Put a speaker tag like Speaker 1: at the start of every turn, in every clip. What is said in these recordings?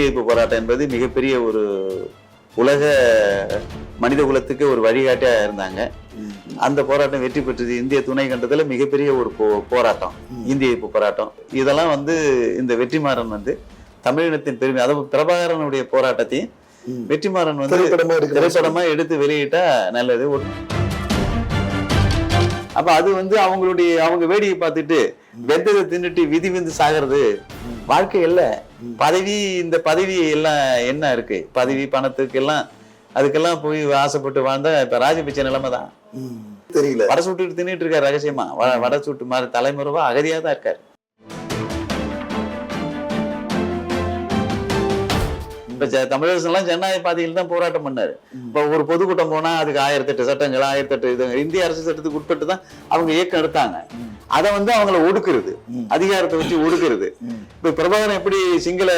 Speaker 1: எதிர்ப்பு போராட்டம் என்பது மிகப்பெரிய ஒரு உலக மனித குலத்துக்கு ஒரு வழிகாட்டியா இருந்தாங்க. அந்த போராட்டம் வெற்றி பெற்றது இந்திய துணை கண்டத்துல மிகப்பெரிய ஒரு போ- போராட்டம். இந்திய எதிர்ப்பு போராட்டம். இதெல்லாம் வந்து இந்த வெற்றிமாறன் வந்து தமிழினத்தின் பெருமை அதாவது பிரபாகரனுடைய போராட்டத்தையும். வெற்றிமாறன் வந்து
Speaker 2: திரைப்படமா
Speaker 1: எடுத்து வெளியிட்டா நல்லது. அப்ப அது வந்து அவங்களுடைய அவங்க வேடிக்கை பார்த்துட்டு வெந்ததை தின்னுட்டு விதி விந்து சாகிறது வாழ்க்கை இல்ல. பதவி இந்த பதவி எல்லாம் என்ன இருக்கு? பதவி பணத்துக்கு எல்லாம் அதுக்கெல்லாம் போய் ஆசைப்பட்டு வாழ்ந்தா இப்ப ராஜபட்ச நிலைமை தான்.
Speaker 2: தெரியல.
Speaker 1: வடை சுட்டு தின்னுட்டு இருக்காரு ரகசியமா? வடை சுட்டு மாதிரி தலைமுறைவா அகதியா தான் இருக்காரு. இப்ப ஜ- தமிழரசு எல்லாம் ஜனநாயக பாதையில் தான் போராட்டம் பண்ணாரு. இப்ப ஒரு பொதுக்கூட்டம் போனா அதுக்கு ஆயிரத்தி எட்டு சட்டங்கள் ஆயிரத்தி எட்டு இது இந்திய அரசு சட்டத்துக்கு உட்பட்டு தான் அவங்க இயக்கம் எடுத்தாங்க. அதை வந்து அவங்கள ஒடுக்குறது. அதிகாரத்தை வச்சு ஒடுக்குறது. இப்ப பிரபாகரன் எப்படி சிங்கள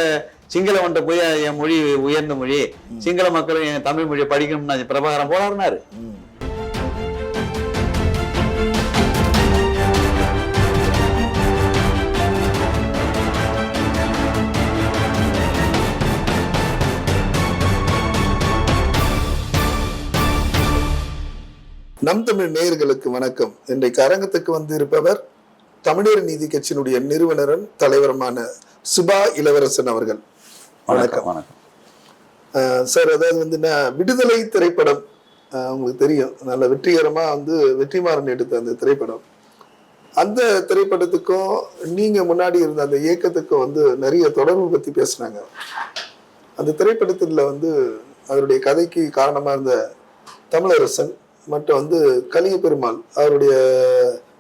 Speaker 1: சிங்களவன்ட்ட போய் என் மொழி உயர்ந்த மொழி சிங்கள மக்களும் என் தமிழ் மொழியை படிக்கணும்னு பிரபாகரன் போராடினாரு
Speaker 2: நம் தமிழ் நேயர்களுக்கு வணக்கம். இன்றைக்கு அரங்கத்துக்கு வந்து இருப்பவர் தமிழர் நீதி கட்சியினுடைய நிறுவனரும் தலைவருமான சுபா இளவரசன் அவர்கள்.
Speaker 1: வணக்கம். வணக்கம்
Speaker 2: சார் அதாவது வந்து நான் விடுதலை திரைப்படம் உங்களுக்கு தெரியும். நல்ல வெற்றிகரமா வந்து வெற்றிமாறன் எடுத்த அந்த திரைப்படம். அந்த திரைப்படத்துக்கும் நீங்க முன்னாடி இருந்த அந்த இயக்கத்துக்கும் வந்து நிறைய தொடர்பு பத்தி பேசுனாங்க. அந்த திரைப்படத்துல வந்து அவருடைய கதைக்கு காரணமா இருந்த தமிழரசன் மற்றும் வந்து கலிய பெருமாள் அவருடைய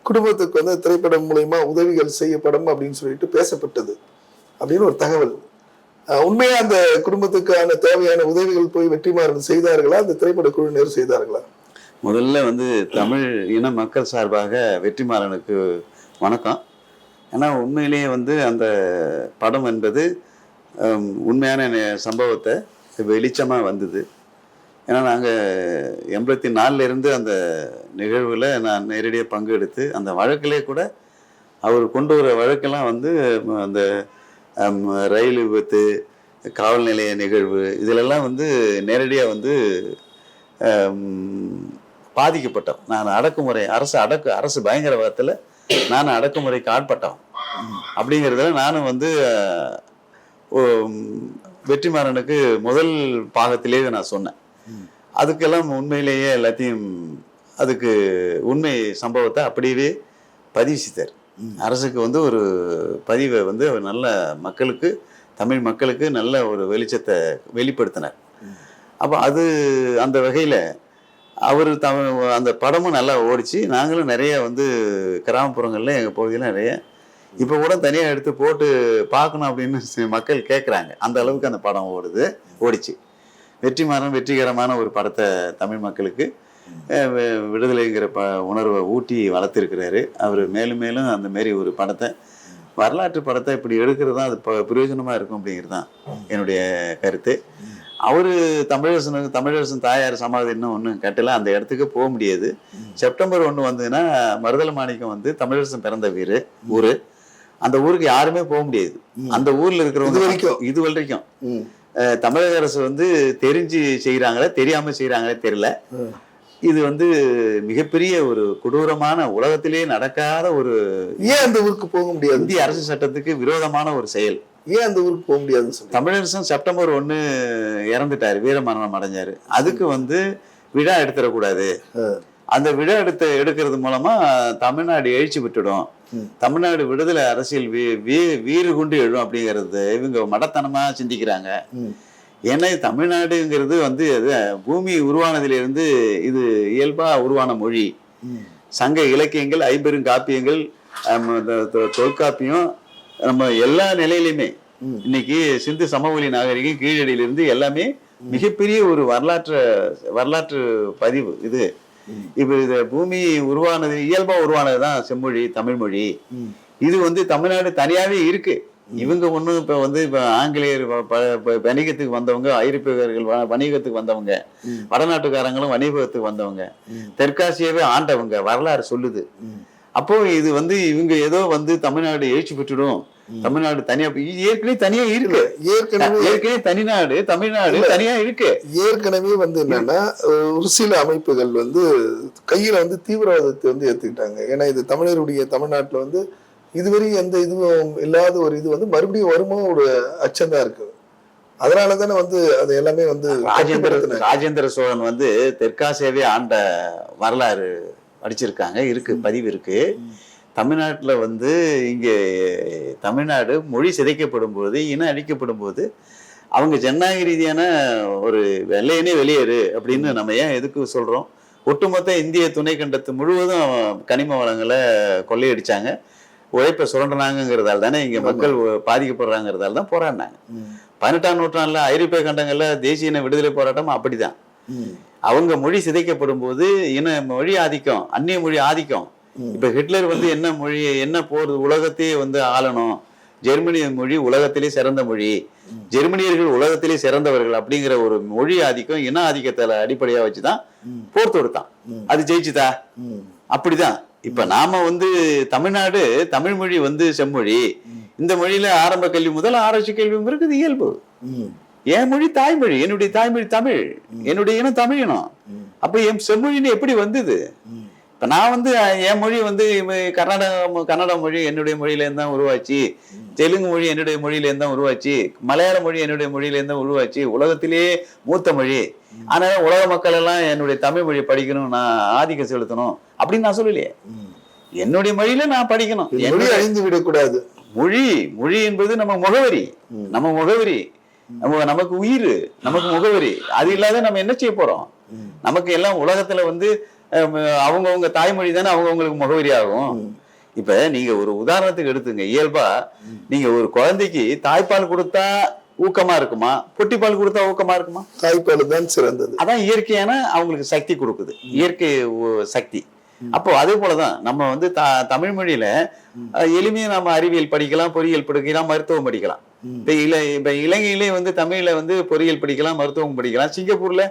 Speaker 2: குடும்பத்துக்கு வந்து திரைப்படம் மூலயமா உதவிகள் செய்யப்படும் அப்படின்னு சொல்லிட்டு பேசப்பட்டது அப்படின்னு ஒரு தகவல். உண்மையா அந்த குடும்பத்துக்கான தேவையான உதவிகள் போய் வெற்றிமாறன் செய்தார்களா? அந்த திரைப்பட குழுவினர் செய்தார்களா?
Speaker 1: முதல்ல வந்து தமிழ் இன மக்கள் சார்பாக வெற்றிமாறனுக்கு வணக்கம். ஏன்னா உண்மையிலேயே வந்து அந்த படம் என்பது உண்மையான சம்பவத்தை வெளிச்சமாக வந்தது. ஏன்னா நாங்கள் எண்பத்தி நாலுலேருந்து அந்த நிகழ்வில் நான் நேரடியாக பங்கு எடுத்து அந்த வழக்கிலே கூட அவர் கொண்டு வர வழக்கெல்லாம் வந்து அந்த ரயில் விபத்து காவல் நிலைய நிகழ்வு இதிலெல்லாம் வந்து நேரடியாக வந்து பாதிக்கப்பட்டோம். நான் அடக்குமுறை அரசு அடக்கு அரசு பயங்கரவாதத்தில் நான் அடக்குமுறைக்கு ஆட்பட்டோம். அப்படிங்கிறதுல நானும் வந்து வெற்றிமாறனுக்கு முதல் பாகத்திலேயே நான் சொன்னேன். அதுக்கெல்லாம் உண்மையிலேயே எல்லாத்தையும் அதுக்கு உண்மை சம்பவத்தை அப்படியே பதிவு செய்தார் அரசுக்கு வந்து ஒரு பதிவை வந்து அவர் நல்ல மக்களுக்கு தமிழ் மக்களுக்கு நல்ல ஒரு வெளிச்சத்தை வெளிப்படுத்தினார். அப்போ அது அந்த வகையில் அவர் தமிழ் அந்த படமும் நல்லா ஓடிச்சு. நாங்களும் நிறைய வந்து கிராமப்புறங்களில் எங்கள் பகுதியில் நிறைய. இப்போ கூட தனியாக எடுத்து போட்டு பார்க்கணும் அப்படின்னு மக்கள் கேட்குறாங்க அந்த அளவுக்கு அந்த படம் ஓடுது ஓடிச்சு. வெற்றிமாறன் வெற்றிகரமான ஒரு படத்தை தமிழ் மக்களுக்கு விடுதலைங்கிற ப உணர்வை ஊட்டி வளர்த்துருக்கிறாரு. அவர் மேலும் மேலும் அந்த மாரி ஒரு படத்தை வரலாற்று படத்தை இப்படி எடுக்கிறது தான் அது ப- பிரயோஜனமா இருக்கும் அப்படிங்கிறது தான் என்னுடைய கருத்து. அவரு தமிழரசனுக்கு தமிழரசன் தாயார் சமாதி இன்னும் ஒன்றும் கட்டல. அந்த இடத்துக்கு போக முடியாது. செப்டம்பர் ஒன்று வந்ததுன்னா மருதல மாணிக்கம் வந்து தமிழரசன் பிறந்த வீடு ஊரு. அந்த ஊருக்கு யாருமே போக முடியாது. அந்த ஊர்ல இருக்கிறவங்க
Speaker 2: இது வரைக்கும்?
Speaker 1: தமிழக அரசு வந்து தெரிஞ்சு செய்கிறாங்களே தெரியாம செய்கிறாங்களே தெரியல.
Speaker 2: ம்.
Speaker 1: இது வந்து மிகப்பெரிய ஒரு கொடூரமான உலகத்திலே நடக்காத ஒரு
Speaker 2: ஏன் அந்த ஊருக்கு போக முடியாது?
Speaker 1: இந்திய அரசு சட்டத்துக்கு விரோதமான ஒரு செயல்.
Speaker 2: ஏன் அந்த ஊருக்கு போக முடியாதுன்னு சொல்லுங்க
Speaker 1: தமிழரசன் செப்டம்பர் ஒன்று இறந்துட்டாரு வீரமரணம் அடைஞ்சாரு. அதுக்கு வந்து விழா எடுத்துடக்கூடாது. அந்த விழா எடுத்து எடுக்கிறது மூலமா தமிழ்நாடு எழுச்சி விட்டுடும். தமிழ்நாடு விடுதலை அரசியல் வீ வீ வீறு கொண்டு எழும் அப்படிங்கிறது இவங்க மடத்தனமா சிந்திக்கிறாங்க. ஏன்னா தமிழ்நாடுங்கிறது வந்து அது பூமி உருவானதிலிருந்து இது இயல்பா உருவான மொழி. சங்க இலக்கியங்கள் தொ- தொ- தொல்காப்பியம் நம்ம எல்லா நிலையிலுமே
Speaker 2: ம்.
Speaker 1: இன்னைக்கு சிந்து சமவெளி நாகரிகம் கீழடியிலிருந்து எல்லாமே மிகப்பெரிய ஒரு வரலாற்று வரலாற்று பதிவு இது. இப்ப இது பூமி உருவானது இயல்பா உருவானதுதான் செம்மொழி தமிழ்மொழி
Speaker 2: ம்.
Speaker 1: இது வந்து தமிழ்நாடு தனியாவே இருக்கு இவங்க ஒண்ணும் இப்ப வந்து இப்ப ஆங்கிலேயர் வணிகத்துக்கு வந்தவங்க ஐரோப்பியர்கள் வணிகத்துக்கு வந்தவங்க. வடநாட்டுக்காரங்களும் வணிகத்துக்கு வந்தவங்க. தெற்காசியாவே ஆண்டவங்க வரலாறு சொல்லுது. அப்போ இது வந்து இவங்க ஏதோ வந்து தமிழ்நாடு எழுச்சி பெற்றுடும் தமிழ்நாடு தனியா ஏற்கனவே தனியா இருக்கு.
Speaker 2: ஏற்கனவே
Speaker 1: ஏற்கனவே தனிநாடு தமிழ்நாடு தனியா இருக்கு.
Speaker 2: ஏற்கனவே வந்து என்னன்னா ஒரு சில அமைப்புகள் வந்து கையில வந்து தீவிரவாதத்தை வந்து ஏத்துக்கிட்டாங்க. ஏன்னா இது தமிழருடைய தமிழ்நாட்டுல வந்து இதுவரை எந்த இதுவும் இல்லாத ஒரு இது வந்து மறுபடியும் வருமோ ஒரு அச்சம் தான் இருக்கு. அதனால தானே வந்து அது எல்லாமே வந்து
Speaker 1: ராஜேந்திர. ராஜேந்திர சோழன் வந்து தெற்காசியாவே ஆண்ட வரலாறு படிச்சிருக்காங்க இருக்கு பதிவு இருக்கு. தமிழ்நாட்டுல வந்து இங்கே தமிழ்நாடு மொழி சிதைக்கப்படும் போது இனம் அழிக்கப்படும் போது அவங்க ஜனநாயக ரீதியான ஒரு வெள்ளையனே வெளியேறு அப்படின்னு நம்ம ஏன் எதுக்கு சொல்றோம் ஒட்டுமொத்த இந்திய துணை கண்டத்து முழுவதும் கனிம வளங்களை கொள்ளையடிச்சாங்க உழைப்பை சுரண்டினாங்கிறதால தானே இங்க மக்கள் பாதிக்கப்படுறாங்கிறதால தான் போராடினாங்க. பதினெட்டாம் நூற்றாண்டுல ஐரோப்பிய கண்டங்கள்ல தேசிய இன விடுதலை போராட்டம் அப்படிதான். அவங்க மொழி சிதைக்கப்படும் போது இன மொழி ஆதிக்கம் அந்நிய மொழி ஆதிக்கம். இப்ப ஹிட்லர் வந்து என்ன மொழி என்ன போறது உலகத்தையே வந்து ஆளணும். ஜெர்மனிய மொழி உலகத்திலே சிறந்த மொழி. ஜெர்மனியர்கள் உலகத்திலே சிறந்தவர்கள் அப்படிங்கிற ஒரு மொழி ஆதிக்கம் இன ஆதிக்கத்தில அடிப்படையா வச்சுதான் போர் தொடுத்தான். அது ஜெயிச்சுதா? அப்படிதான். இப்ப நாம வந்து தமிழ்நாடு தமிழ் மொழி வந்து செம்மொழி. இந்த மொழியில ஆரம்ப கல்வி முதல் ஆராய்ச்சி கல்வியும் இருக்குது இயல்பு. என் மொழி தாய்மொழி என்னுடைய தாய்மொழி தமிழ் என்னுடைய இனம் தமிழ் இனம் அப்ப என் செம்மொழின்னு எப்படி வந்தது? இப்ப நான் வந்து என் மொழி வந்து கர்நாடக கன்னட மொழி என்னுடைய மொழியில இருந்து தான் உருவாச்சு. தெலுங்கு மொழி என்னுடைய மொழியில இருந்து தான் உருவாச்சு. மலையாள மொழி என்னுடைய மொழியில இருந்து தான் உருவாச்சு. உலகத்திலேயே மூத்த மொழி. ஆனா உலக மக்கள் எல்லாம் என்னுடைய தமிழ் மொழி படிக்கணும் நான் ஆதிக்கம் செலுத்தணும் அப்படின்னு நான் சொல்லலையே. என்னுடைய மொழியில நான் படிக்கணும்.
Speaker 2: மொழி அழிந்து விடக்கூடாது.
Speaker 1: மொழி மொழி என்பது நம்ம முகவரி. நம்ம முகவரி. நம்ம நமக்கு உயிர் நமக்கு முகவரி. அது இல்லாத நம்ம என்ன செய்ய போறோம். நமக்கு எல்லாம் உலகத்துல வந்து அவங்கவுங்க தாய்மொழி தானே அவங்கவுங்களுக்கு முகவரி ஆகும் இப்ப நீங்க ஒரு உதாரணத்துக்கு எடுத்துங்க. இயல்பா நீங்க ஒரு குழந்தைக்கு தாய்ப்பால் கொடுத்தா ஊக்கமா இருக்குமா? பொட்டிப்பால் கொடுத்தா ஊக்கமா இருக்குமா?
Speaker 2: தாய்ப்பால் தான் சிறந்தது.
Speaker 1: அதான் இயற்கையான அவங்களுக்கு சக்தி கொடுக்குது. இயற்கை சக்தி. அப்போ அதே போலதான் நம்ம வந்து த தமிழ் மொழியில எளிமையா நம்ம அறிவியல் படிக்கலாம் பொறியியல் படிக்கலாம் மருத்துவம் படிக்கலாம். இப்ப இல இப்ப இலங்கையிலே வந்து தமிழ்ல வந்து பொறியியல் படிக்கலாம் மருத்துவம் படிக்கலாம். சிங்கப்பூர்ல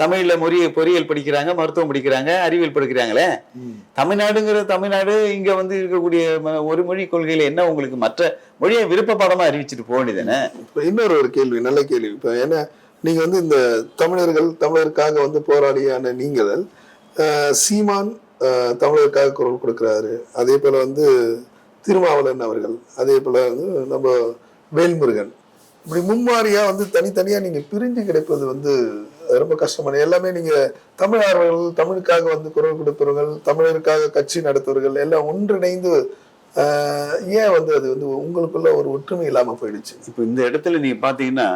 Speaker 1: தமிழ்ல மொழி பொறியியல் படிக்கிறாங்க மருத்துவம் படிக்கிறாங்க அறிவியல் படிக்கிறாங்களே. தமிழ்நாடுங்கிற தமிழ்நாடு இங்க வந்து இருக்கக்கூடிய ஒரு மொழி கொள்கையில என்ன உங்களுக்கு மற்ற மொழியை விருப்ப பாடமா அறிவிச்சிட்டு போக வேண்டியதானே
Speaker 2: இப்ப இன்னொரு ஒரு கேள்வி நல்ல கேள்வி. இப்ப ஏன்னா நீங்க வந்து இந்த தமிழர்கள் தமிழருக்காக வந்து போராடியான நீங்கள் சீமான் தமிழருக்காக குரல் கொடுக்கிறாரு. அதே போல வந்து திருமாவளவன் அவர்கள் அதே போல வந்து நம்ம வேல்முருகன். இப்படி மும்மாரியா வந்து தனித்தனியா நீங்க பிரிஞ்சு கிடைப்பது வந்து ரொம்ப கஷ்டமான எல்லாமே நீங்க தமிழ் ஆர்வலர்கள் தமிழுக்காக வந்து குரல் கொடுப்பவர்கள் தமிழருக்காக கட்சி நடத்துவர்கள் எல்லாம் ஒன்றிணைந்து ஏன் வந்து அது வந்து உங்களுக்குள்ள ஒரு ஒற்றுமை இல்லாம போயிடுச்சு?
Speaker 1: இப்போ இந்த இடத்துல நீங்க பாத்தீங்கன்னா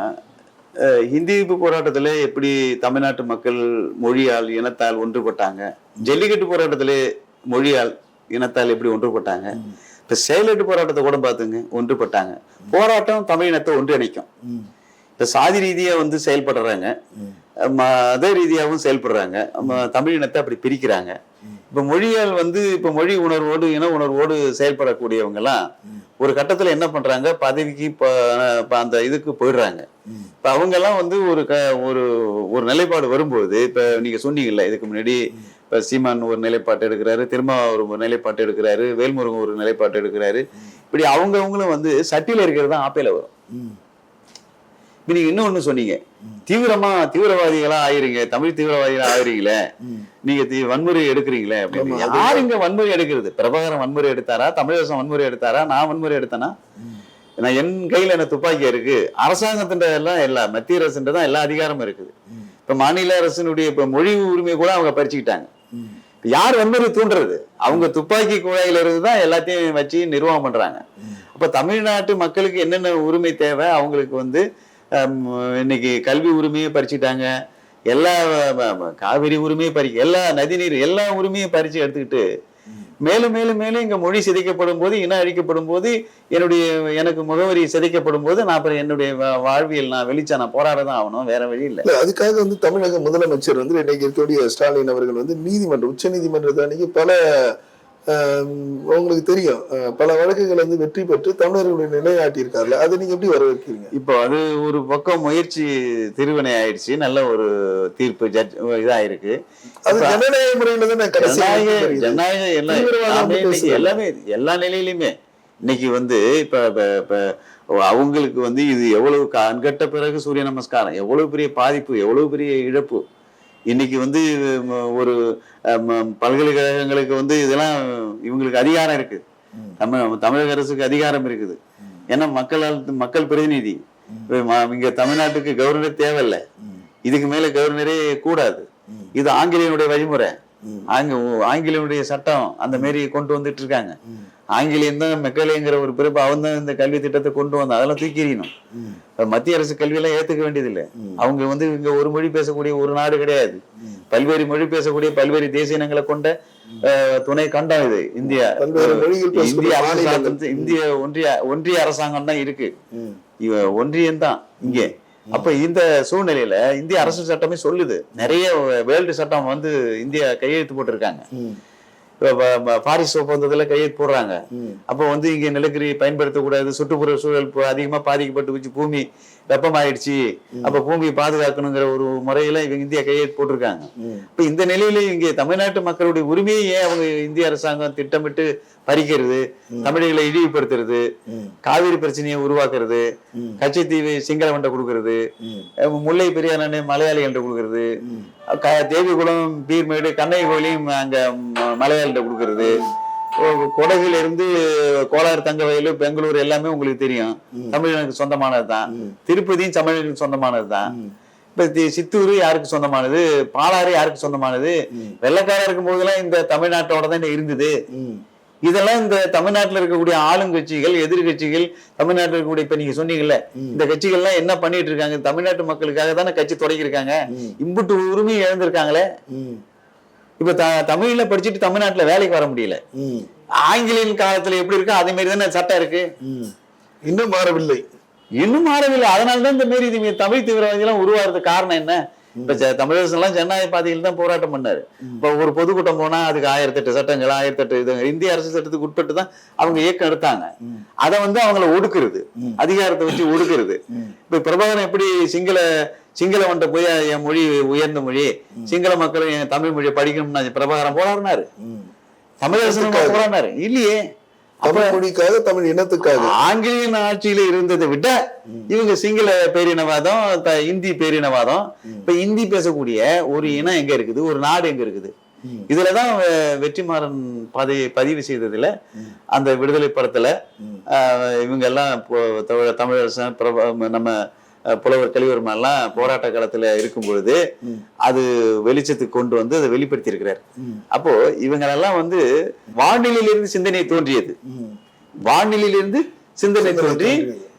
Speaker 1: அஹ், ஹிந்தி எதிர்ப்பு போராட்டத்துல எப்படி தமிழ்நாட்டு மக்கள் மொழியால் இனத்தால் ஒன்றுபட்டாங்க ஜல்லிக்கட்டு போராட்டத்திலே மொழியால் இனத்தால் எப்படி ஒன்றுபட்டாங்க இப்ப செயலட்டு போராட்டத்தை கூட பாத்துங்க ஒன்றுபட்டாங்க. போராட்டம் தமிழ் இனத்தை ஒன்றிணைக்கும் இப்ப சாதி ரீதியா வந்து செயல்படுறாங்க. மத ரீதியாகவும் செயல்படுறாங்க. தமிழ் இனத்தை அப்படி பிரிக்கிறாங்க. இப்ப மொழியால் வந்து இப்ப மொழி உணர்வோடு இன உணர்வோடு செயல்படக்கூடியவங்க எல்லாம் ஒரு கட்டத்துல என்ன பண்றாங்க? பதவிக்கு ப- ப- அந்த இதுக்கு போயிடுறாங்க. இப்ப அவங்க எல்லாம் வந்து ஒரு க ஒரு ஒரு நிலைப்பாடு வரும்போது இப்ப நீங்க சொன்னீங்கல்ல இதுக்கு முன்னாடி இப்ப சீமான் ஒரு நிலைப்பாட்டு எடுக்கிறாரு திரும்ப ஒரு நிலைப்பாட்டு எடுக்கிறாரு வேல்முருகன் ஒரு நிலைப்பாட்டு எடுக்கிறாரு. இப்படி அவங்கவங்களும் வந்து சட்டியில இருக்கிறது தான் ஆப்பையில வரும். இப்ப நீங்க இன்னொன்னு சொன்னீங்க. தீவிரமா தீவிரவாதிகளா ஆயிருங்க. தமிழ் தீவிரவாதிகளா ஆகுறீங்களே நீங்க வன்முறை எடுக்கிறீங்களே அப்படின்னு. யார் இங்க வன்முறை எடுக்கிறது? பிரபாகரன் வன்முறை எடுத்தாரா? தமிழரசன் வன்முறை எடுத்தாரா? நான் வன்முறை எடுத்தேனா? நான் என் கையில என்ன துப்பாக்கி இருக்கு? அரசாங்கத்தின் எல்லாம் எல்லா மத்திய அரசுன்ற தான் எல்லா அதிகாரமும் இருக்குது. இப்ப மாநில அரசினுடைய இப்ப மொழி உரிமை கூட அவங்க பறிச்சுக்கிட்டாங்க. யார் வன்முறை தூண்டுறது? அவங்க துப்பாக்கி குழாயில இருந்து தான் எல்லாத்தையும் வச்சு நிர்வாகம் பண்றாங்க. அப்ப தமிழ்நாட்டு மக்களுக்கு என்னென்ன உரிமை தேவை? அவங்களுக்கு வந்து இன்னைக்கு கல்வி உரிமையை பறிச்சுட்டாங்க. எல்லா காவிரி உரிமையை பறி எல்லா நதிநீர் எல்லா உரிமையும் பறிச்சு எடுத்துக்கிட்டு மேலும் மேலும் மேலும் இங்க மொழி சிதைக்கப்படும் போது இனம் அழிக்கப்படும் போது என்னுடைய எனக்கு முகவரி சிதைக்கப்படும் போது நான் அப்புறம் என்னுடைய வாழ்வியல் நான் வெளிச்சா நான் போராட தான் ஆகணும் வேற வழி இல்லை.
Speaker 2: அதுக்காக வந்து தமிழக முதலமைச்சர் வந்து இன்னைக்கு இருக்கக்கூடிய ஸ்டாலின் அவர்கள் வந்து நீதிமன்றம் உச்ச நீதிமன்றத்தை அன்னைக்கு பல உங்களுக்கு தெரியும். பல வழக்குகள் வந்து வெற்றி பெற்று தமிழர்களுடைய நிலையாட்டியிருக்காருல்ல அதை நீங்க எப்படி வரவேற்கிறீங்க?
Speaker 1: இப்போ அது ஒரு பக்கம் முயற்சி திருவினை ஆயிடுச்சு. நல்ல ஒரு தீர்ப்பு ஜட்ஜ் இதாயிருக்கு.
Speaker 2: அது ஜனநாயக முறையில தானே
Speaker 1: ஜனநாயக. ஜனநாயக எல்லாமே. எல்லாமே எல்லா நிலையிலுமே இன்னைக்கு வந்து இப்ப இப்ப இப்ப அவங்களுக்கு வந்து இது எவ்வளவு கண்கட்ட பிறகு சூரிய நமஸ்காரம் எவ்வளவு பெரிய பாதிப்பு எவ்வளவு பெரிய இழப்பு இன்னைக்கு வந்து ஒரு பல்கலைக்கழகங்களுக்கு வந்து இதெல்லாம் இவங்களுக்கு அதிகாரம் இருக்கு. தமிழ் தமிழக அரசுக்கு அதிகாரம் இருக்குது ஏன்னா மக்களால் மக்கள் பிரதிநிதி இங்க தமிழ்நாட்டுக்கு கவர்னர் தேவையில்லை. இதுக்கு மேல கவர்னரே கூடாது. இது ஆங்கிலேயனுடைய வழிமுறை. ஆங்க ஆங்கிலேயனுடைய சட்டம் அந்த மாரி கொண்டு வந்துட்டு இருக்காங்க. ஆங்கிலேயன் தான் மெக்கலேங்கிற ஒரு பிறப்பு அவன் தான் இந்த கல்வி திட்டத்தை கொண்டு வந்தான் அதெல்லாம் தூக்கி எறியணும்
Speaker 2: ம்.
Speaker 1: இப்ப மத்திய அரசு கல்வியெல்லாம் ஏத்துக்க வேண்டியதில்லை. அவங்க வந்து இங்க ஒரு மொழி பேசக்கூடிய ஒரு நாடு கிடையாது. பல்வேறு மொழி பேசக்கூடிய பல்வேறு தேசிய இனங்களை கொண்ட துணை கண்டம் இது இந்தியா. இந்திய இந்திய ஒன்றிய ஒன்றிய அரசாங்கம் தான் இருக்கு. ஒன்றியம் தான் இங்கே. அப்ப இந்த சூழ்நிலையில இந்திய அரசு சட்டமே சொல்லுது. நிறைய வேர்ல்டு சட்டம் வந்து இந்தியா கையெழுத்து போட்டிருக்காங்க. பாரிஸ் ஒப்பந்தத்துல கையெழுத்து போடுறாங்க. அப்போ வந்து இங்க நிலக்கரி பயன்படுத்தக்கூடாது சுற்றுப்புற சூழல் இப்போ அதிகமா பாதிக்கப்பட்டு வச்சு பூமி வெப்பமாயிடுச்சு அப்ப பூமியை பாதுகாக்கணுங்கிற ஒரு முறையில இவங்க இந்தியா கையெழுத்து போட்டிருக்காங்க. இப்ப இந்த நிலையில இங்க தமிழ்நாட்டு மக்களுடைய உரிமையை ஏன் அவங்க இந்திய அரசாங்கம் திட்டமிட்டு பறிக்கிறது தமிழர்களை இழிவுபடுத்துறது. காவிரி பிரச்சனையை உருவாக்குறது. கச்சத்தீவு சிங்கள வண்டை கொடுக்கறது முல்லை பெரியார் மலையாளிகள்ட்ட கொடுக்கறது தேவிகுளம் பீர்மேடு கண்ணகி கோயிலையும் அங்க மலையாளிகிட்ட கொடுக்கறது கொ- கொடகுல இருந்து கோலார் தங்கவயலு பெங்களூர் எல்லாமே உங்களுக்கு தெரியும் தமிழனுக்கு சொந்தமானது தான். திருப்பதியும் தமிழனுக்கு சொந்தமானது தான். இப்ப சித்தூர் யாருக்கு சொந்தமானது பாலாறு யாருக்கு சொந்தமானது
Speaker 2: ம்.
Speaker 1: வெள்ளக்காரர் இருக்கும் போதெல்லாம் இந்த தமிழ்நாட்டோட தான் இருந்தது. இதெல்லாம் இந்த தமிழ்நாட்டுல இருக்கக்கூடிய ஆளுங்கட்சிகள் எதிர்கட்சிகள் தமிழ்நாட்டுல இருக்கக்கூடிய இப்ப நீங்க சொன்னீங்கல்ல இந்த கட்சிகள்லாம் என்ன பண்ணிட்டு இருக்காங்க? தமிழ்நாட்டு மக்களுக்காக தானே கட்சி தொடங்கியிருக்காங்க. இம்புட்டு உரிமையை இழந்திருக்காங்களே. இப்ப தமிழ்ல படிச்சுட்டு தமிழ்நாட்டுல வேலைக்கு வர முடியல. ஆங்கிலேயன் காலத்துல எப்படி இருக்கோ அதே மாதிரி தானே சட்டம் இருக்கு.
Speaker 2: இன்னும் மாறவில்லை.
Speaker 1: இன்னும் மாறவில்லை. அதனால தான் இந்த மாரி இது தமிழ் தீவிரவாதி எல்லாம் உருவாகிறதுக்கு காரணம் என்ன? இப்ப ஜ- தமிழரசு எல்லாம் ஜனநாயக பாதையில் தான் போராட்டம் பண்ணாரு. இப்ப ஒரு பொதுக்கூட்டம் போனா அதுக்கு ஆயிரத்தெட்டு சட்டங்கள் ஆயிரத்தெட்டு இது இந்திய அரசு சட்டத்துக்கு உட்பட்டு தான் அவங்க இயக்கம் எடுத்தாங்க. அதை வந்து அவங்கள ஒடுக்குறது அதிகாரத்தை வச்சு ஒடுக்குறது. இப்ப பிரபாகரன் எப்படி சிங்கள சிங்கள வண்ட போய் என் மொழி உயர்ந்த மொழி சிங்கள மக்கள் என் தமிழ் மொழியை படிக்கணும்னு பிரபாகரன் போராடினாரு. தமிழரசன் போராடினாரு. இல்லையே.
Speaker 2: தமிழ் மொழிக்காக தமிழ் இனத்துக்காக.
Speaker 1: ஆங்கிலேயன் ஆட்சியில இருந்ததை விட இவங்க சிங்கள பேரினவாதம் இந்தி பேரினவாதம் இப்ப இந்தி பேசக்கூடிய ஒரு இனம் எங்க இருக்குது? ஒரு நாடு எங்க இருக்குது. இதுலதான் வெற்றிமாறன் பதவி பதிவு செய்ததுல அந்த விடுதலை படத்துல இவங்க எல்லாம் தமிழரசன் நம்ம புலவர் கலிவர்மன் எல்லாம் போராட்ட காலத்துல இருக்கும் பொழுது. அது வெளிச்சத்துக்கு கொண்டு வந்து அதை வெளிப்படுத்தி இருக்கிறார். அப்போ இவங்களெல்லாம் வந்து வானிலையிலிருந்து சிந்தனை தோன்றியது. வானிலையிலிருந்து சிந்தனை தோன்றி.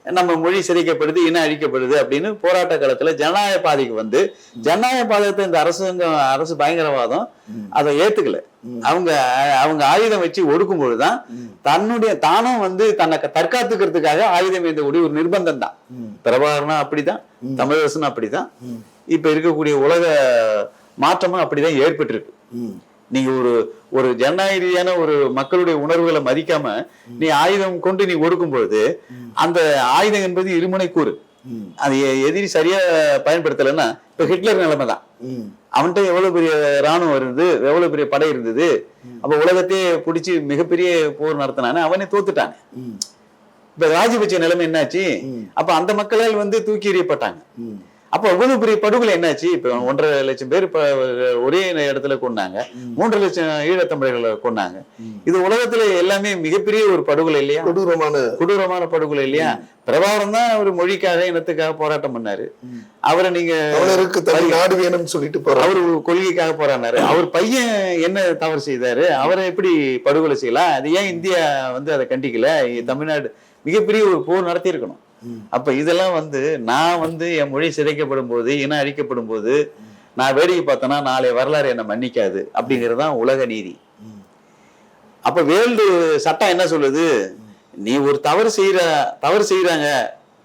Speaker 1: நம்ம மொழி சிதைக்கப்படுது இனம் அழிக்கப்படுது அப்படின்னு போராட்ட காலத்துல ஜனநாயக பாதைக்கு வந்து ஜனநாயக பாதையத்தை இந்த அரசாங்கம் அரசு பயங்கரவாதம் அதை ஏத்துக்கல. அவங்க அவங்க ஆயுதம் வச்சு ஒடுக்கும் பொழுதுதான் தன்னுடைய தானும் வந்து தன்னை தற்காத்துக்கிறதுக்காக ஆயுதம் ஏந்தக்கூடிய ஒரு நிர்பந்தம் தான்
Speaker 2: ம்.
Speaker 1: பிரபாகரனும் அப்படிதான் தமிழரசனும் அப்படிதான். இப்ப இருக்கக்கூடிய உலக மாற்றமும் அப்படிதான் ஏற்பட்டிருக்கு. நீங்க ஒரு ஒரு ஜனநாயக ரீதியான ஒரு மக்களுடைய உணர்வுகளை மதிக்காம நீ ஆயுதம் கொண்டு நீ ஒடுக்கும் பொழுது அந்த ஆயுதம் என்பது இருமுனை கூறு. அது எதிரி சரியா பயன்படுத்தலைன்னா இப்ப ஹிட்லர் நிலைமை தான்
Speaker 2: ம்.
Speaker 1: அவன்கிட்ட எவ்வளவு பெரிய ராணுவம் இருந்தது எவ்வளவு பெரிய படை இருந்தது அப்ப உலகத்தையே பிடிச்சி மிகப்பெரிய போர் நடத்தினானே அவனே தோத்துட்டானே
Speaker 2: ம்.
Speaker 1: இப்ப ராஜபட்ச நிலைமை என்னாச்சு. அப்ப அந்த மக்களால் வந்து தூக்கி எறியப்பட்டாங்க. அப்ப அவ்வளவு பெரிய படுகொலை என்னாச்சு? இப்ப ஒன்றரை லட்சம் பேர் இப்ப ஒரே இடத்துல கொண்டாங்க மூன்றரை லட்சம் ஈழத்தமிழர்களை கொண்டாங்க இது உலகத்துல எல்லாமே மிகப்பெரிய ஒரு படுகொலை இல்லையா?
Speaker 2: கொடூரமான
Speaker 1: கொடூரமான படுகொலை இல்லையா? பிரபாகரன் தான் ஒரு மொழிக்காக இனத்துக்காக போராட்டம் பண்ணாரு. அவரை நீங்க
Speaker 2: தமிழ் நாடு வேணும்னு சொல்லிட்டு போறாரு.
Speaker 1: அவர் கொள்கைக்காக போராடினாரு. அவர் பையன் என்ன தவறு செய்தாரு? அவரை எப்படி படுகொலை செய்யலாம்? அது ஏன் இந்தியா வந்து அதை கண்டிக்கல? தமிழ்நாடு மிகப்பெரிய ஒரு போர் நடத்தி இருக்கணும். அப்ப இதெல்லாம் வந்து நான் வந்து என் மொழி சிதைக்கப்படும் போது இனம் அழிக்கப்படும் போது நான் வேடிக்கை பார்த்தேன்னா நாளை வரலாறு என்னை மன்னிக்காது அப்படிங்கிறது தான் உலக நீதி. அப்ப வேர்ல்டு சட்டம் என்ன சொல்லுது? நீ ஒரு தவறு செய்யற தவறு செய்யறாங்க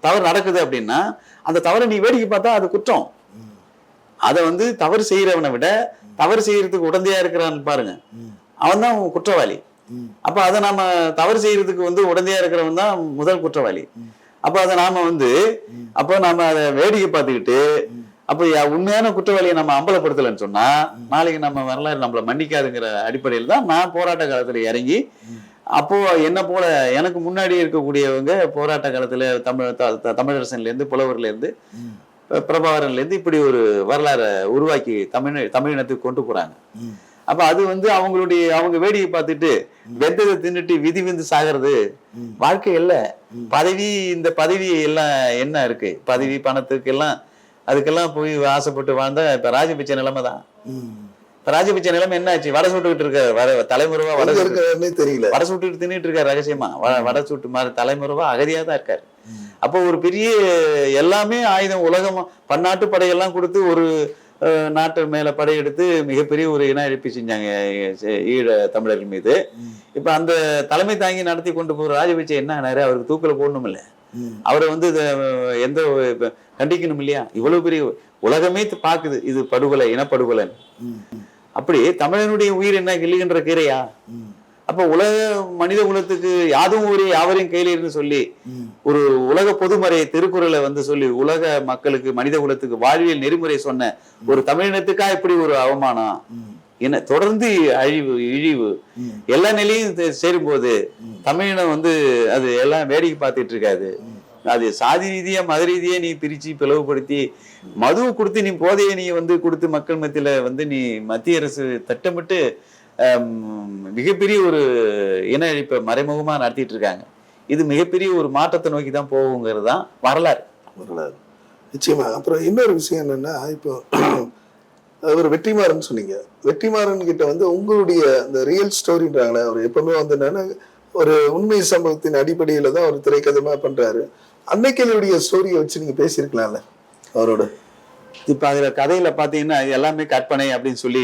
Speaker 1: தவறு நடக்குது அப்படின்னா அந்த தவறை நீ வேடிக்கை பார்த்தா அது குற்றம். அதை வந்து தவறு செய்யறவனை விட தவறு செய்யறதுக்கு உடந்தையா இருக்கிறான்னு பாருங்க. அவன் தான் குற்றவாளி. அப்ப அதை நாம தவறு செய்யறதுக்கு வந்து உடந்தையா இருக்கிறவன் தான் முதல் குற்றவாளி. அப்ப அதை நாம வந்து அப்போ நாம அதை வேடிக்கை பார்த்துக்கிட்டு அப்ப உண்மையான குற்றவாளியை நம்ம அம்பலப்படுத்தலைன்னு சொன்னா நாளைக்கு நம்ம வரலாறு நம்மள மன்னிக்காதுங்கிற அடிப்படையில் தான் நான் போராட்ட காலத்துல இறங்கி அப்போ என்ன போல எனக்கு முன்னாடி இருக்கக்கூடியவங்க போராட்ட காலத்துல தமிழ் தமிழரசன்ல இருந்து புலவர்ல இருந்து பிரபாகரன்ல இருந்து இப்படி ஒரு வரலாறை உருவாக்கி தமிழ் தமிழினத்துக்கு கொண்டு போறாங்க. அப்ப அது வந்து அவங்களுடைய அவங்க வேடிக்கை பார்த்துட்டு வெந்ததை தின்னுட்டு விதி விந்து சாகிறது வாழ்க்கை இல்ல. பதவி இந்த பதவி எல்லாம் என்ன இருக்கு? பதவி பணத்துக்கு எல்லாம் அதுக்கெல்லாம் போய் ஆசைப்பட்டு வாழ்ந்தா இப்ப ராஜபட்ச நிலைமை தான். இப்ப ராஜபட்ச நிலைமை என்ன ஆச்சு? வடை சுட்டுக்கிட்டு இருக்க வர தலைமுறைவா வடை
Speaker 2: இருக்காருன்னே தெரியல.
Speaker 1: வடை சுட்டுட்டு தின்னுட்டு இருக்காரு ரகசியமா. வடை சுட்டு மாதிரி தலைமுறைவா அகதியா தான் இருக்காரு. அப்போ ஒரு பெரிய எல்லாமே ஆயுதம் உலகம் பன்னாட்டு படையெல்லாம் கொடுத்து ஒரு நாட்டு மேல படையெடுத்து மிகப்பெரிய ஒரு இன அழிப்பு செஞ்சாங்க ஈழ தமிழர்கள் மீது. இப்ப அந்த தலைமை தாங்கி நடத்தி கொண்டு போற ராஜபட்சே என்ன ஆனாரு? அவருக்கு தூக்கில போடணும் இல்ல அவரை வந்து எந்த கண்டிக்கணும் இல்லையா? இவ்வளவு பெரிய உலகமே பாக்குது. இது படுகொலை இனப்படுகொலை அப்படி தமிழனுடைய உயிர் என்ன கிள்ளுகின்ற கீரையா? அப்ப உலக மனித குலத்துக்கு யாதும் ஊரே யாவரையும் கையில இருந்து சொல்லி ஒரு உலக பொதுமறை திருக்குறளை வந்து சொல்லி உலக மக்களுக்கு மனித குலத்துக்கு வாழ்வியல் நெறிமுறை சொன்ன ஒரு தமிழினத்துக்கா இப்படி ஒரு அவமானம்? என்ன தொடர்ந்து அழிவு இழிவு எல்லா நிலையும் தே- சேரும்போது தமிழினம் வந்து அது எல்லாம் வேடிக்கை பார்த்துட்டு இருக்காது. அது சாதி ரீதியா மத ரீதியா நீ பிரிச்சு பிளவுபடுத்தி மது கொடுத்து நீ போதையை நீ வந்து கொடுத்து மக்கள் மத்தியில வந்து நீ மத்திய அரசு திட்டமிட்டு மிகப்பெரிய ஒரு இன இழிப்பை மறைமுகமாக நடத்திட்டு இருக்காங்க. இது மிகப்பெரிய ஒரு மாற்றத்தை நோக்கி தான் போகுங்கிறது தான் வரலாறு.
Speaker 2: வரலாறு. நிச்சயமா. அப்புறம் இன்னொரு விஷயம் என்னன்னா இப்போ அவர் வெற்றிமாறன் சொன்னீங்க. வெற்றிமாறன் கிட்ட வந்து உங்களுடைய அந்த ரியல் ஸ்டோரின்றாங்களே அவர் எப்பவுமே வந்து என்னன்னா ஒரு உண்மை சம்பவத்தின் அடிப்படையில தான் அவர் திரைக்கதமா பண்றாரு. அன்னைக்கலுடைய ஸ்டோரியை வச்சு நீங்க பேசியிருக்கலாம்ல அவரோட.
Speaker 1: இப்ப அதுல கதையில பாத்தீங்கன்னா இது எல்லாமே கற்பனை அப்படின்னு சொல்லி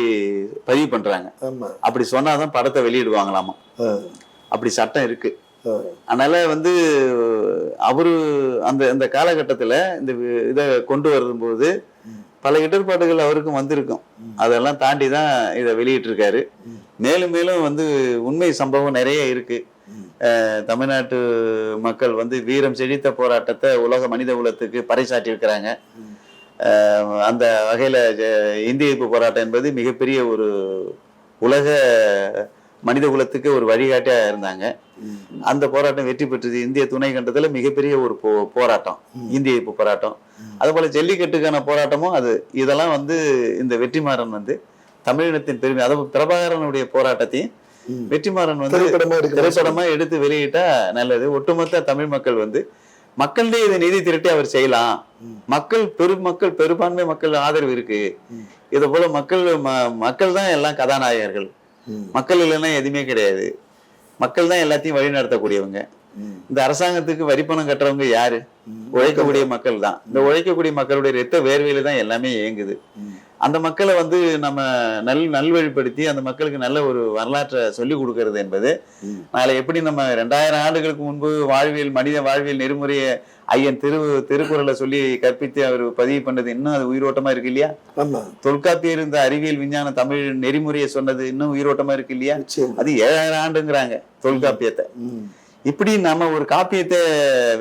Speaker 1: பதிவு பண்றாங்க.
Speaker 2: ஆமா.
Speaker 1: அப்படி சொன்னாதான் படத்தை வெளியிடுவாங்களாமா? அப்படி சட்டம் இருக்கு. அதனால வந்து அவரு அந்த இந்த காலகட்டத்துல இந்த இதை கொண்டு வரும்போது பல இடர்பாடுகள் அவருக்கும் வந்திருக்கும். அதெல்லாம் தாண்டி தான் இதை வெளியிட்டிருக்காரு. மேலும் மேலும் வந்து உண்மை சம்பவம் நிறைய இருக்கு. தமிழ்நாட்டு மக்கள் வந்து வீரம் செழித்த போராட்டத்தை உலக மனித குலத்துக்கு பறைசாற்றியிருக்கிறாங்க. அந்த வகையில இந்திய எதிர்ப்பு போராட்டம் என்பது மிகப்பெரிய ஒரு உலக மனித குலத்துக்கு ஒரு வழிகாட்டியா இருந்தாங்க. அந்த போராட்டம் வெற்றி பெற்றது இந்திய துணை கண்டத்துல மிகப்பெரிய ஒரு போ போராட்டம் இந்திய எதிர்ப்பு போராட்டம். அதுபோல ஜல்லிக்கட்டுக்கான போராட்டமும் அது. இதெல்லாம் வந்து இந்த வெற்றிமாறன் வந்து தமிழினத்தின் பெருமை அதாவது பிரபாகரனுடைய போராட்டத்தையும். வெற்றிமாறன் வந்து
Speaker 2: திரைப்படமா
Speaker 1: எடுத்து வெளியிட்டா நல்லது. ஒட்டுமொத்த தமிழ் மக்கள் வந்து மக்களிடையே இதை நிதி திரட்டி அவர் செய்யலாம். மக்கள் பெருமக்கள் பெரும்பான்மை மக்கள் ஆதரவு இருக்கு. இதை போல மக்கள் மக்கள் தான் எல்லாம் கதாநாயகர்கள். மக்கள் இல்லைன்னா எதுவுமே கிடையாது. மக்கள் தான் எல்லாத்தையும் வழி நடத்தக்கூடியவங்க. இந்த அரசாங்கத்துக்கு வரிப்பணம் கட்டுறவங்க யாரு? உழைக்கக்கூடிய மக்கள் தான். இந்த உழைக்கக்கூடிய மக்களுடைய ரத்த வேர்வையில தான் எல்லாமே இயங்குது. அந்த மக்களை வந்து நம்ம நல் நல்வழிப்படுத்தி அந்த மக்களுக்கு நல்ல ஒரு வரலாற்றை சொல்லி கொடுக்கறது என்பது. நாளை எப்படி நம்ம ரெண்டாயிரம் ஆண்டுகளுக்கு முன்பு வாழ்வியல் மனித வாழ்வியல் நெறிமுறையை ஐயன் திரு திருக்குறளை சொல்லி கற்பித்து அவர் பதிவு பண்ணது இன்னும் அது உயிரோட்டமா இருக்கு இல்லையா? தொல்காப்பியர் இந்த அறிவியல் விஞ்ஞான தமிழ் நெறிமுறையை சொன்னது இன்னும் உயிரோட்டமா இருக்கு இல்லையா? அது ஏழாயிரம் ஆண்டுங்கிறாங்க தொல்காப்பியத்தை. இப்படி நம்ம ஒரு காப்பியத்தை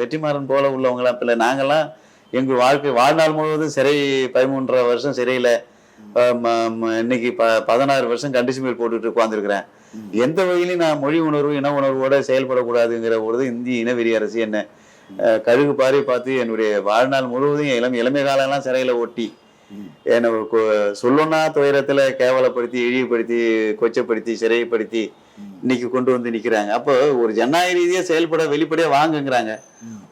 Speaker 1: வெற்றிமாறன் போல உள்ளவங்களாம் இல்ல நாங்கெல்லாம் எங்கள் வாழ்க்கை வாழ்நாள் முழுவதும் சிறை பதிமூன்றரை வருஷம் சிறையில் இன்னைக்கு ப பதினாறு வருஷம் கண்டிஷன் மேல் போட்டுட்டு உட்காந்துருக்கிறேன் எந்த வகையிலும் நான் மொழி உணர்வு இன உணர்வோட செயல்படக்கூடாதுங்கிற பொழுது இந்திய இனவெறி அரசு என்ன கழுகு பாரி பார்த்து என்னுடைய வாழ்நாள் முழுவதும் இளம் இளமை காலம்லாம் சிறையில் ஒட்டி என்னை கொ- துயரத்தில் கேவலப்படுத்தி இழிவுபடுத்தி கொச்சப்படுத்தி சிறைப்படுத்தி இன்னைக்கு கொண்டு வந்து நிற்கிறாங்க அப்போ ஒரு ஜனநாயக ரீதியாக செயல்பட வெளிப்படையாக வாங்குங்கிறாங்க.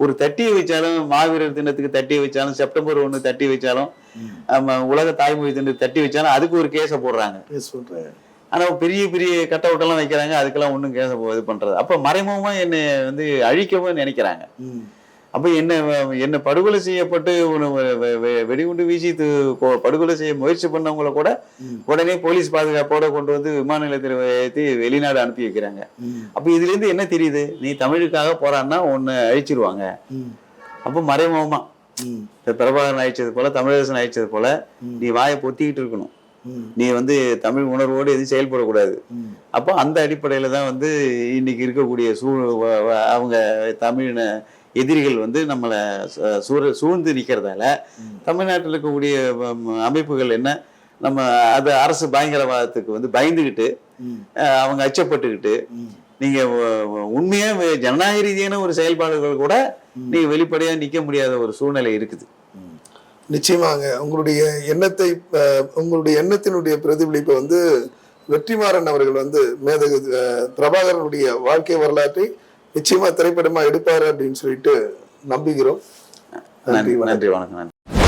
Speaker 1: ஒரு தட்டி வச்சாலும் மாவீரர் தினத்துக்கு தட்டி வச்சாலும் செப்டம்பர் ஒண்ணு தட்டி வச்சாலும் ஆமா, உலக தாய்மொழி தினத்துக்கு தட்டி வச்சாலும் அதுக்கு ஒரு கேஸை போடுறாங்க.
Speaker 2: பேச சொல்றேன்
Speaker 1: ஆனா பெரிய பெரிய கட் அவுட் எல்லாம் வைக்கிறாங்க அதுக்கெல்லாம் ஒண்ணும் கேஸ இது பண்றது. அப்ப மறைமுகமா என்னை வந்து அழிக்கவும் நினைக்கிறாங்க. அப்ப என்ன என்ன படுகொலை செய்யப்பட்டு வெடிகுண்டு வீசி படுகொலை செய்ய முயற்சி பண்ணவங்கள கூட. உடனே போலீஸ் பாதுகாப்போட கொண்டு வந்து விமான நிலையத்தில் ஏற்றி வெளிநாடு அனுப்பி வைக்கிறாங்க. அப்ப இதுல இருந்து என்ன தெரியுது நீ தமிழுக்காக போறான்னா உன்னை அழிச்சிருவாங்க. அப்ப மறைமுகமா. இப்ப பிரபாகரன் அழிச்சது போல தமிழரசன் அழிச்சது போல நீ வாயை பொத்திக்கிட்டு இருக்கணும். நீ வந்து தமிழ் உணர்வோடு எதுவும் செயல்படக்கூடாது. அப்போ அந்த அடிப்படையில தான் வந்து இன்னைக்கு இருக்கக்கூடிய சூ வ- வ- அவங்க தமிழின எதிரிகள் வந்து நம்மளை சூழ சூழ்ந்து நிற்கிறதால தமிழ்நாட்டில் இருக்கக்கூடிய அமைப்புகள் என்ன? நம்ம அது அரசு பயங்கரவாதத்துக்கு வந்து பயந்துக்கிட்டு அவங்க அச்சப்பட்டுக்கிட்டு. நீங்க உண்மையா ஜனநாயக ரீதியான ஒரு செயல்பாடுகள் கூட நீங்க வெளிப்படையா நிக்க முடியாத ஒரு சூழ்நிலை இருக்குது.
Speaker 2: நிச்சயமாங்க. உங்களுடைய எண்ணத்தை உங்களுடைய எண்ணத்தினுடைய பிரதிபலிப்பை வந்து வெற்றிமாறன் அவர்கள் வந்து மேதகு பிரபாகரனுடைய வாழ்க்கை வரலாற்றை நிச்சயமா திரைப்படமா எடுப்பாரு அப்படின்னு சொல்லிட்டு நம்புகிறோம். நன்றி வணக்கம்.
Speaker 1: வணக்கம் நன்றி.